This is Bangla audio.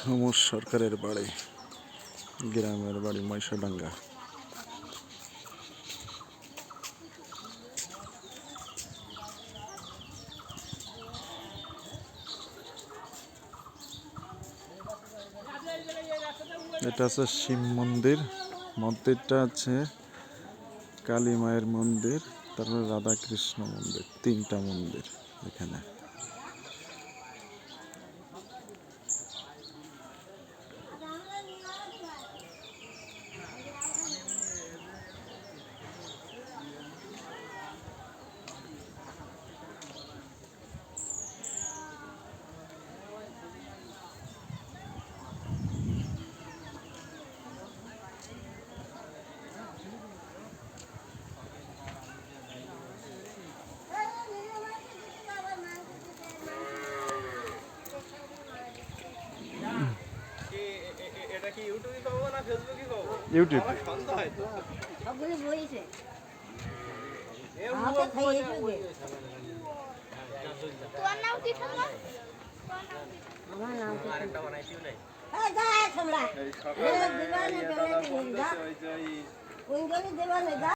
সমর সরকারের বাড়ি, গ্রামের বাড়ি ময়সাডাঙ্গা এটা আছে শিব মন্দির, মন্দিরটা আছে কালী মায়ের মন্দির, তারপরে রাধা কৃষ্ণ মন্দির, তিনটা মন্দির এখানে। এটা কি ইউটিউবে পাবো না ফেসবুকে পাবো? ইউটিউব আমার সন্দেহ হয় তো। সবগুলো বইছে আমাকে খাইয়েছে যে তোমার নাম কি ঠাম্মা আমার নাম কি আরেকটা বানাইছিও নাই। এই যা তোমরা। দিবানে বেলে যা। ওই যে ওই গলি দিবানে যা।